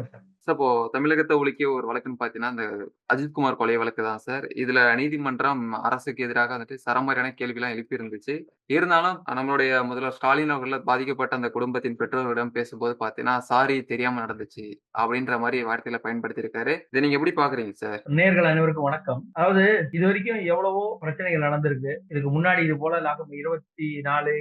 வணக்கம் sir. Sir இப்போ தமிழகத்தை ஒழிக்க ஒரு வழக்குன்னு பார்த்தீங்கன்னா, அந்த அஜித்குமார் கொலை வழக்கு தான் சார். இதுல நீதிமன்றம் அரசுக்கு எதிராக வந்துட்டு சரமாரியான கேள்விலாம் எழுப்பியிருந்துச்சு. இருந்தாலும் நம்மளுடைய முதல்வர் ஸ்டாலின் அவர்கள் பாதிக்கப்பட்ட அந்த குடும்பத்தின் பெற்றோர்களிடம் பேசும்போது பார்த்தீங்கன்னா, "சாரி தெரியாம நடந்துச்சு" அப்படின்ற மாரி வார்த்தைகள பயன்படுத்தியிருக்காரு. இதை நீங்க எப்படி பாக்குறீங்க சார்? நேர்கள் அனைவருக்கும் வணக்கம். அதாவது இது வரைக்கும் எவ்வளவோ பிரச்சனைகள் நடந்திருக்கு. இதுக்கு முன்னாடி இது போல லாகம் 24, 28,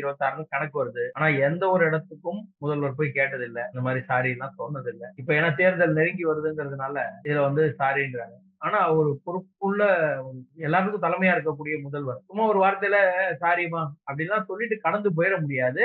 26ன்னு கணக்கு வருது. ஆனா எந்த ஒரு இடத்துக்கும் முதல்வர் போய் கேட்டதில்லை இந்த மாதிரி சாரி எல்லாம் சொன்னதில்லை இப்ப ஏன்னா தேர்தல் நெருங்கி வருதுங்கிறதுனால இதுல வந்து சாரின்றாங்க. ஆனா ஒரு பொறுப்புள்ள எல்லாருக்கும் தலைமையா இருக்கக்கூடிய முதல்வர். சும்மா ஒரு வார்த்தையில சாரிம்மா அப்படின்லாம் சொல்லிட்டு கடந்து போயிட முடியாது.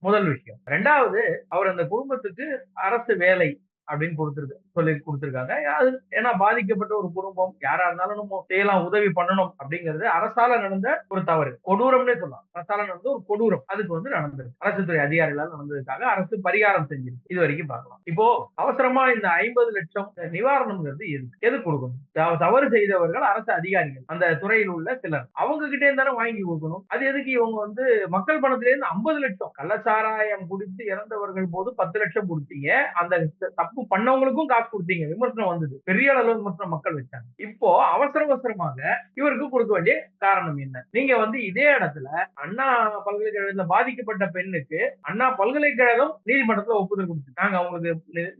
முதல் விஷயம். ரெண்டாவது அவர் அந்த குடும்பத்துக்கு அரசு வேலை அப்படின்னு கொடுத்துருக்கு சொல்லி கொடுத்துருக்காங்க அது ஏன்னா பாதிக்கப்பட்ட ஒரு குடும்பம் யாரா இருந்தாலும் நம்ம செய்யலாம், உதவி பண்ணணும் அப்படிங்கிறது அரசால நடந்த ஒரு தவறு. கொடூரம்னே சொல்லலாம். அரசால நடந்த ஒரு கொடூரம். அதுக்கு வந்து நடந்திருக்கு. அரசு துறை அதிகாரிகளால் நடந்ததுக்காக அரசு பரிகாரம் செஞ்சிருக்கு. இது வரைக்கும் பார்க்கலாம். இப்போ அவசரமா இந்த 50 லட்சம் நிவாரணம்ங்கிறது எதுக்கு? எது கொடுக்கணும் த- தவறு செய்தவர்கள் அரசு அதிகாரிகள். அந்த துறையில் உள்ள சிலர். அவங்க கிட்டே தானே வாங்கி கொடுக்கணும். அது எதுக்கு இவங்க வந்து மக்கள் பணத்திலேருந்து ஐம்பது லட்சம் கள்ளச்சாராயம் குடித்து இறந்தவர்கள் போது 10 லட்சம் கொடுத்தீங்க. அந்த தப்பு பண்ணவங்களுக்கும் காசு கொடுத்தீங்க. விமர்சனம் வந்தது. பெரிய அளவு விமர்சனம் மக்கள் வச்சாங்க. இப்போ அவசர அவசரமாக இவருக்கு கொடுக்க வேண்டிய காரணம் என்ன? நீங்க வந்து இதே இடத்துல அண்ணா பல்கலைக்கழகத்துல பாதிக்கப்பட்ட பெண்ணுக்கு அண்ணா பல்கலைக்கழகம் நீதிமன்றத்துல ஒப்புதல் கொடுத்து நாங்க அவங்களுக்கு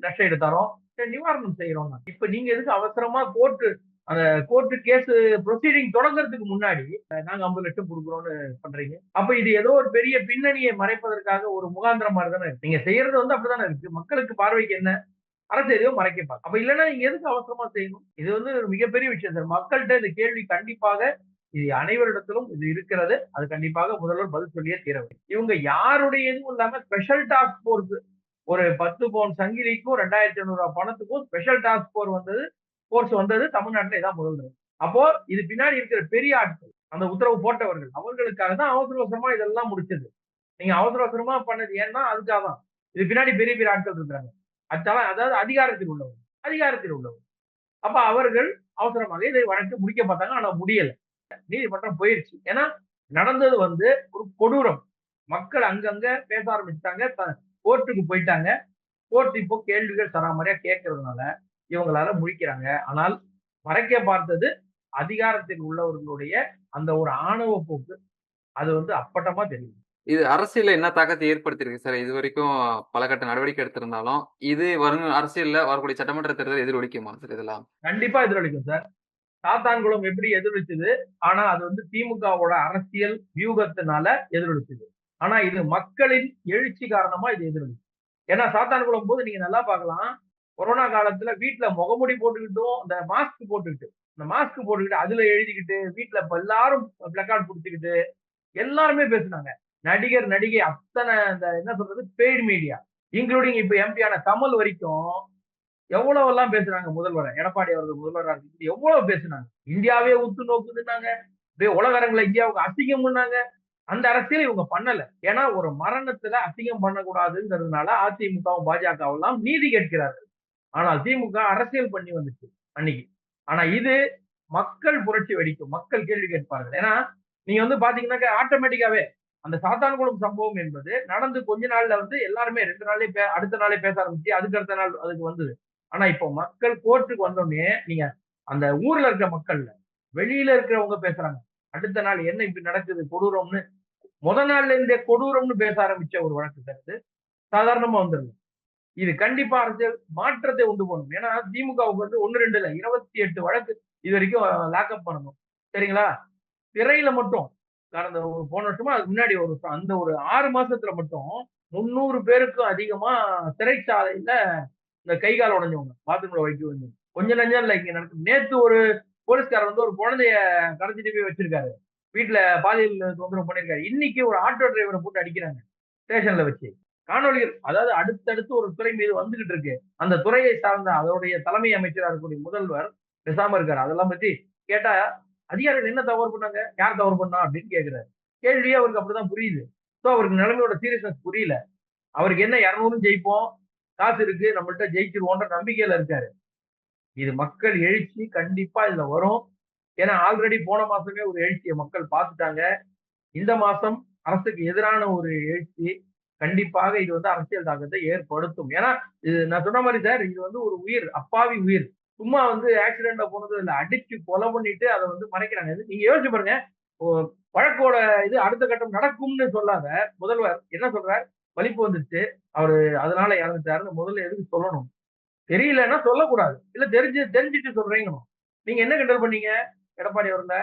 நஷ்டம் நஷ்ட தரோம் சரி, நிவாரணம் செய்யறோம் இப்ப நீங்க எதுக்கு அவசரமா கோர்ட்டு அந்த கோர்ட்டு கேஸ் ப்ரொசீடிங் தொடங்குறதுக்கு முன்னாடி நாங்க 50 லட்சம் கொடுக்குறோம்னு பண்றீங்க அப்ப இது ஏதோ ஒரு பெரிய பின்னணியை மறைப்பதற்காக ஒரு முகாந்திரம் மாதிரி தானே இருக்கு. நீங்க செய்யறது வந்து அப்படிதானே இருக்கு மக்களுக்கு பார்வைக்கு என்ன அரசு எதையோ மறைக்க அப்ப இல்லைன்னா நீங்க எதுக்கு அவசரமா செய்யணும்? இது வந்து ஒரு மிகப்பெரிய விஷயம் சார். மக்கள்கிட்ட இந்த கேள்வி கண்டிப்பாக இது அனைவரிடத்திலும் இது இருக்கிறது. அது கண்டிப்பாக முதல்வர் பதில் சொல்லியே தீர இவங்க யாருடைய இதுவும் இல்லாம ஸ்பெஷல் டாஸ்க் போர்ஸ் ஒரு பத்து பவுன் சங்கிலிக்கும் ரெண்டாயிரத்தி ஐநூறு ரூபாய் பணத்துக்கும் ஸ்பெஷல் டாஸ்க் போர் வந்தது போர்ஸ் வந்தது தமிழ்நாட்டில் இதான் முதல் அப்போ இது பின்னாடி இருக்கிற பெரிய ஆட்கள் அந்த உத்தரவு போட்டவர்கள் அவர்களுக்காக தான் அவசர அவசரமா இதெல்லாம் முடிச்சது. நீங்க அவசர அவசரமா பண்ணது ஏன்னா அதுக்காக தான் இது பின்னாடி பெரிய பெரிய ஆட்கள் இருக்கிறாங்க. அதால- அதாவது அதிகாரத்தில் உள்ளவர். அதிகாரத்தில் உள்ளவர். அப்ப அவர்கள் அவசரமாக இதை வழக்கு முடிக்க பார்த்தாங்க ஆனா முடியல. நீதிமன்றம் போயிருச்சு. ஏன்னா நடந்தது வந்து ஒரு கொடூரம். மக்கள் அங்கங்க பேச ஆரம்பிச்சிட்டாங்க. த- கோர்ட்டுக்கு போயிட்டாங்க. கோர்ட் இப்போ கேள்விகள் சராமரியா கேட்கறதுனால இவங்களால முடிக்கிறாங்க. ஆனால் மறைக்க பார்த்தது அதிகாரத்தில் உள்ளவர்களுடைய அந்த ஒரு ஆணவ போக்கு அது வந்து அப்பட்டமா தெரியும். இது அரசியல்ல என்ன தாக்கத்தை ஏற்படுத்தியிருக்கு சார்? இதுவரைக்கும் பல கட்ட நடவடிக்கை எடுத்திருந்தாலும், இது வரும் அரசியல்ல வரக்கூடிய சட்டமன்ற தேர்தல் எதிரொலிக்குமா சார் இதெல்லாம்? கண்டிப்பா எதிரொலிக்கும் சார். சாத்தான்குளம் எப்படி எதிரொலிச்சது? ஆனா அது வந்து திமுகவோட அரசியல் வியூகத்தினால எதிரொலிச்சது. ஆனா இது மக்களின் எழுச்சி காரணமா இது எதிரொலி ஏன்னா சாத்தான்குளம் போது நீங்க நல்லா பார்க்கலாம். கொரோனா காலத்துல வீட்டுல முகமுடி போட்டுக்கிட்டும் இந்த மாஸ்க் போட்டுக்கிட்டு இந்த மாஸ்க் போட்டுக்கிட்டு அதுல எழுதிக்கிட்டு வீட்டுல எல்லாரும் பிளக்கார்ட் பிடிச்சிக்கிட்டு எல்லாருமே பேசினாங்க. நடிகர் நடிகை அத்தனை இந்த என்ன சொல்றது? பெய்டு மீடியா இன்க்ளூடிங் இப்ப எம்பியான கமல் வரைக்கும் எவ்வளவு எல்லாம் பேசுறாங்க முதல்வரை? எடப்பாடி அவர்கள் முதல்வராக இருக்கு எவ்வளவு பேசுனாங்க? இந்தியாவே உத்து நோக்குதுன்னாங்க. அப்படியே உலக அரங்குல இந்தியாவுக்கு அசிங்கம் பண்ணாங்க. அந்த அரசியல் இவங்க பண்ணல. ஏன்னா ஒரு மரணத்துல அசிங்கம் பண்ணக்கூடாதுங்கிறதுனால அதிமுகவும் பாஜகவும் எல்லாம் நீதி கேட்கிறார்கள். ஆனால் திமுக அரசியல் பண்ணி வந்துச்சு அன்னைக்கு. ஆனா இது மக்கள் புரட்சி வெடிக்கும். மக்கள் கேள்வி கேட்பார்கள். ஏன்னா நீங்க வந்து பாத்தீங்கன்னாக்க ஆட்டோமேட்டிக்காவே அந்த சாத்தான்குளம் சம்பவம் என்பது நடந்து கொஞ்ச நாள்ல வந்து எல்லாருமே ரெண்டு நாளே பே- அடுத்த நாளே பேச ஆரம்பிச்சு அதுக்கு அடுத்த நாள் அதுக்கு வந்தது. ஆனா இப்போ மக்கள் கோர்ட்டுக்கு வந்தோடனே நீங்க அந்த ஊர்ல இருக்க மக்கள்ல வெளியில இருக்கிறவங்க பேசுறாங்க. அடுத்த நாள் என்ன இப்படி நடக்குது கொடூரம்னு முத நாள்ல இருந்தே கொடூரம்னு பேச ஆரம்பிச்ச ஒரு வழக்கு கருத்து சாதாரணமா வந்துருங்க இது கண்டிப்பா அரசியல் மாற்றத்தை உண்டு பண்ணும். ஏன்னா திமுகவுக்கு வந்து ஒன்னு ரெண்டு இல்லை இருபத்தி எட்டு வழக்கு இது வரைக்கும் லாக்அப் பண்ணணும். சரிங்களா? திரையில மட்டும் கடந்த ஒரு போன வருஷமா அதுக்கு முன்னாடி ஒரு அந்த ஒரு ஆறு மாசத்துல மட்டும் முந்நூறு பேருக்கும் அதிகமா சிறைச்சாலையில இந்த கை கால் உடைஞ்சவங்க பாத்ரூம்ல வைக்க வந்து கொஞ்ச நஞ்சம் இல்லை இங்க நடக்கும் நேத்து ஒரு போலீஸ்காரர் வந்து ஒரு குழந்தைய கடைச்சிட்டு போய் வச்சிருக்காரு. வீட்டுல பாலியல் தொந்தரவு பண்ணிருக்காரு. இன்னைக்கு ஒரு ஆட்டோ டிரைவரை போட்டு அடிக்கிறாங்க ஸ்டேஷன்ல வச்சு. காணொலிகள் அதாவது அடுத்தடுத்து ஒரு துறை மீது வந்துகிட்டு இருக்கு. அந்த துறையை சார்ந்த அதோடைய தலைமை அமைச்சராக இருக்கக்கூடிய முதல்வர் பேசாம இருக்காரு. அதெல்லாம் பத்தி கேட்டா அதிகாரிகள் என்ன தவறு பண்ணாங்க? யார் தவறு பண்ணா? அப்படின்னு கேக்குறாரு. கேள்வியே அவருக்கு அப்படிதான் புரியுது. ஸோ அவருக்கு நிலைமையோட சீரியஸ்னஸ் புரியல. அவருக்கு என்ன இரநூறும் ஜெயிப்போம். காசு இருக்கு நம்மள்ட்ட ஜெயிச்சிருவோன்ற நம்பிக்கையில இருக்காரு. இது மக்கள் எழுச்சி கண்டிப்பா இதுல வரும். ஏன்னா ஆல்ரெடி போன மாசமே ஒரு எழுச்சியை மக்கள் பார்த்துட்டாங்க. இந்த மாசம் அரசுக்கு எதிரான ஒரு எழுச்சி கண்டிப்பாக இது வந்து அரசியல் தாக்கத்தை ஏற்படுத்தும். ஏன்னா இது நான் சொன்ன மாதிரி சார் இது வந்து ஒரு உயிர் அப்பாவி உயிர். சும்மா வந்து ஆக்சிடென்ட்ல போனது இல்லை. அடிச்சு கொலை பண்ணிட்டு அதை வந்து மறைக்கிறாங்க. இது நீங்க யோசிச்சு பாருங்க. வழக்கோட இது அடுத்த கட்டம் நடக்கும்னு சொல்லாத முதல்வர் என்ன சொல்றார்? வலிப்பு வந்துருச்சு. அவரு அதனால இறந்துட்டாருன்னு முதல்ல எதுக்கு சொல்லணும்? தெரியலன்னா சொல்லக்கூடாது. இல்ல தெரிஞ்சு தெரிஞ்சுட்டு சொல்றீங்கணும். நீங்க என்ன கண்டல் பண்ணீங்க? எடப்பாடி அவர்ல?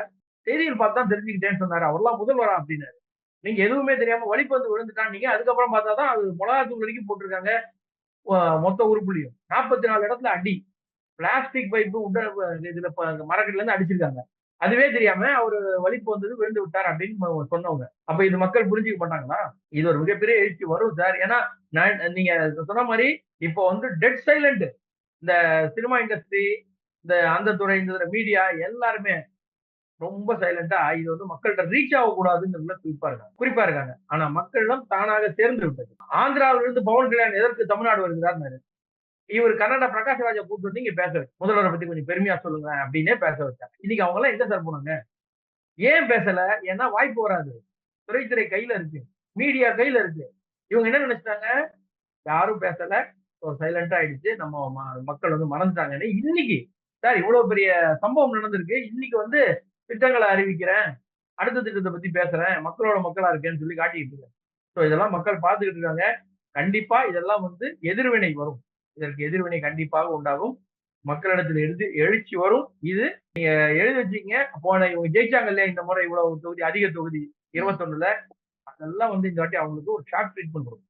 செய்தியில் பார்த்தா தெரிஞ்சுக்கிட்டேன்னு சொன்னாரு. அவர்லாம் முதல்வரா அப்படின்னாரு. நீங்க எதுவுமே தெரியாம வலிப்பு வந்து விழுந்துட்டான் நீங்க அதுக்கப்புறம் பார்த்தா தான் அது மிளகாத்தூள் வரைக்கும் போட்டிருக்காங்க. மொத்த உறுப்புலையும். நாற்பத்தி நாலு இடத்துல அடி. பிளாஸ்டிக் பைப்பு உட இதுல மரக்கட்ல இருந்து அடிச்சிருக்காங்க. அதுவே தெரியாம அவரு வலிப்பு வந்தது விழுந்து விட்டார் அப்படின்னு சொன்னவங்க. அப்ப இது மக்கள் புரிஞ்சுக்க மாட்டாங்களா? இது ஒரு மிகப்பெரிய எழுச்சி வரும் சார். ஏன்னா நான் நீங்க சொன்ன மாதிரி இப்போ வந்து டெட் சைலண்ட் இந்த சினிமா இண்டஸ்ட்ரி இந்த அந்த துறை இந்த மீடியா எல்லாருமே ரொம்ப சைலண்டா இது வந்து மக்கள்கிட்ட ரீச் ஆகக்கூடாதுங்கிறதுல குறிப்பா இருக்காங்க. குறிப்பா இருக்காங்க. ஆனா மக்களிடம் தானாக சேர்ந்து விட்டது. ஆந்திராவிலிருந்து பவன் கல்யாண் எதற்கு தமிழ்நாடு வருகிறார் இவர் கன்னட பிரகாஷ் ராஜா கூப்பிட்டு வந்து இங்க பேச வச்சு முதல்வரை பத்தி கொஞ்சம் பெருமையா சொல்லுங்க அப்படின்னே பேச வச்சாங்க. இன்னைக்கு அவங்க எல்லாம் எங்க சார் போனாங்க? ஏன் பேசல? ஏன்னா வாய்ப்பு வராது. துறைத்துறை கையில இருக்கு. மீடியா கையில இருக்கு. இவங்க என்ன நினைச்சிட்டாங்க? யாரும் பேசல. சைலண்டா ஆயிடுச்சு. நம்ம மக்கள் வந்து மறந்துட்டாங்கன்னு இன்னைக்கு. சார் இவ்வளவு பெரிய சம்பவம் நடந்திருக்கு. இன்னைக்கு வந்து திட்டங்களை அறிவிக்கிறேன். அடுத்த திட்டத்தை பத்தி பேசுறேன். மக்களோட மக்களா இருக்கேன்னு சொல்லி காட்டிக்கிட்டு இருக்கேன். ஸோ இதெல்லாம் மக்கள் பார்த்துக்கிட்டு இருக்காங்க. கண்டிப்பா இதெல்லாம் வந்து எதிர்வினை வரும். இதற்கு எதிர்வினை கண்டிப்பாக உண்டாகும். மக்களிடத்தில் எழுதி எழுச்சி வரும். இது நீங்க எழுதி வச்சீங்க போன இவங்க ஜெயிச்சாங்க இல்லையா இந்த முறை இவ்வளவு தொகுதி அதிக தொகுதி இருபத்தொன்னுல. அதெல்லாம் வந்து இந்த வாட்டி அவங்களுக்கு ஒரு ஷார்ட் ட்ரீட்மெண்ட் கொடுக்கும்.